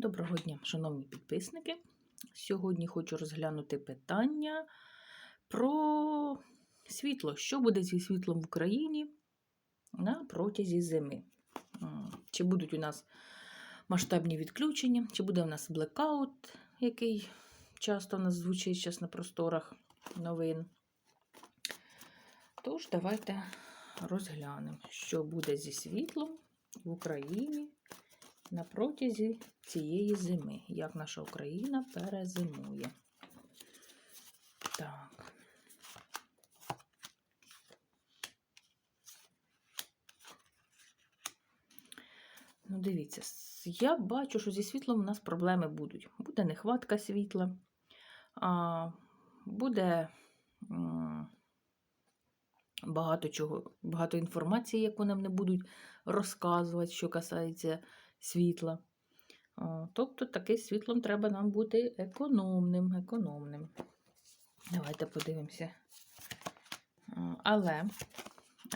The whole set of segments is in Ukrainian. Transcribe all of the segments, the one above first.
Доброго дня, шановні підписники. Сьогодні хочу розглянути питання про світло. Що буде зі світлом в Україні на протязі зими? Чи будуть у нас масштабні відключення, чи буде у нас блекаут, який часто у нас звучить зараз на просторах новин. Тож, давайте розглянемо, що буде зі світлом в Україні на протязі цієї зими, як наша Україна перезимує. Так. Ну, дивіться, я бачу, що зі світлом у нас проблеми будуть. Буде нехватка світла, буде багато чого, багато інформації, яку нам не будуть розказувати, що касається світла. Тобто таке світлом треба нам бути економним, економним. Давайте подивимося. Але,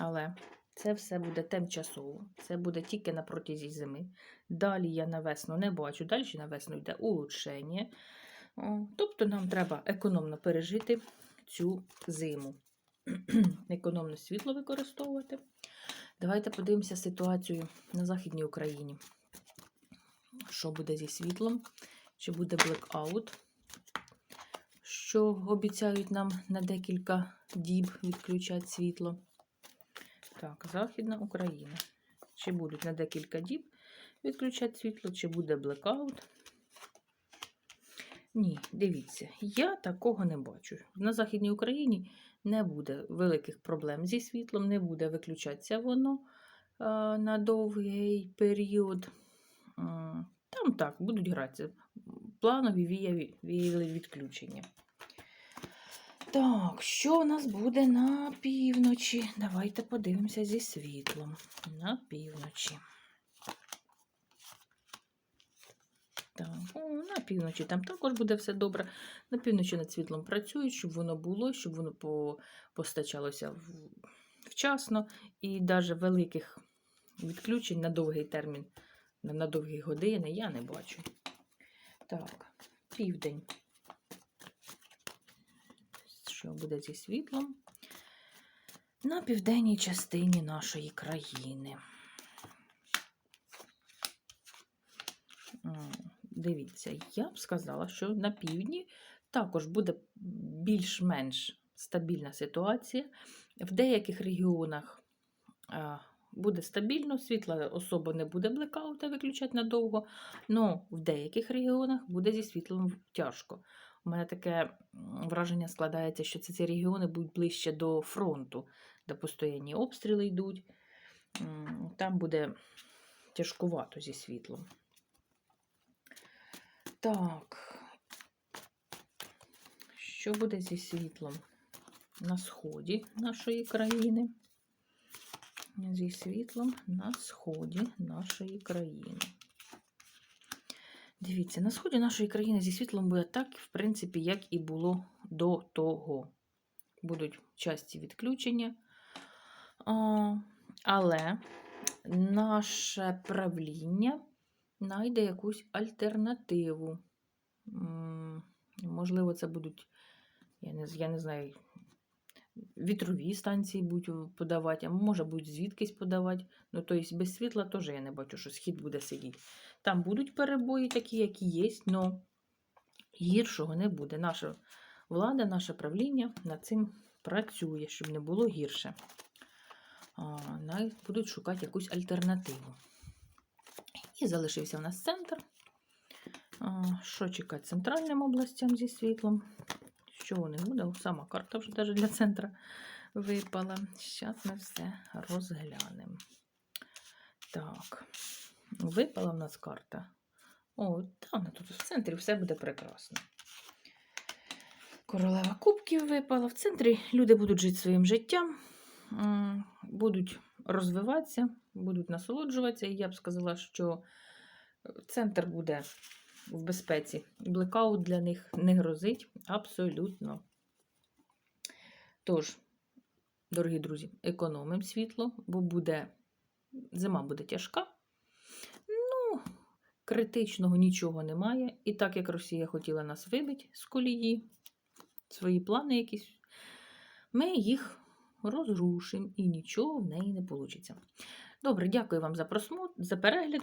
але це все буде тимчасово. Це буде тільки на протязі зими. Далі я на весну не бачу. Далі на весну йде улучшення. Тобто нам треба економно пережити цю зиму. Економно світло використовувати. Давайте подивимося ситуацію на Західній Україні. Що буде зі світлом? Чи буде блекаут? Що обіцяють нам на декілька діб відключати світло? Так, Західна Україна. Чи будуть на декілька діб відключати світло, чи буде блекаут? Ні, дивіться, я такого не бачу. На Західній Україні не буде великих проблем зі світлом, не буде виключатися воно на довгий період. Там так, будуть гратися. Планові віяві відключення. Так, що у нас буде на півночі? Давайте подивимося зі світлом. На півночі. Так, о, на півночі там також буде все добре. На півночі над світлом працюють, щоб воно було, щоб воно по, постачалося вчасно. І навіть великих відключень на довгий термін, на, довгі години я не бачу. Так, південь. Що буде зі світлом? На південній частині нашої країни. Дивіться, я б сказала, що на півдні також буде більш-менш стабільна ситуація. В деяких регіонах буде стабільно, світла особо не буде блекаута виключати надовго, але в деяких регіонах буде зі світлом тяжко. У мене таке враження складається, що це ці регіони будуть ближче до фронту, де постійні обстріли йдуть. Там буде тяжкувато зі світлом. Так. Що буде зі світлом на сході нашої країни? Зі світлом на сході нашої країни. Дивіться, на сході нашої країни зі світлом буде так, в принципі, як і було до того. Будуть часті відключення. Але наше правління знайде якусь альтернативу. Можливо, це будуть, я не, я не знаю, вітрові станції будуть подавати, а може будуть звідкись подавати. Ну, тобто без світла теж я не бачу, що схід буде сидіти. Там будуть перебої такі, які є, але гіршого не буде. Наша влада, наше правління над цим працює, щоб не було гірше. А, будуть шукати якусь альтернативу. І залишився в нас центр. Що чекати центральним областям зі світлом? Що них буде? Сама карта вже навіть для центра випала. Зараз ми все розглянемо. Так, випала в нас карта. О, та вона тут в центрі все буде прекрасно. Королева кубків випала. В центрі люди будуть жити своїм життям, будуть розвиватися, будуть насолоджуватися. І я б сказала, що центр буде в безпеці. Блекаут для них не грозить абсолютно. Тож, дорогі друзі, економимо світло, бо буде зима буде тяжка. Ну, критичного нічого немає. І так як Росія хотіла нас вибити з колії, свої плани якісь, ми їх розрушимо і нічого в неї не вийде. Добре, дякую вам за просмотр, за перегляд.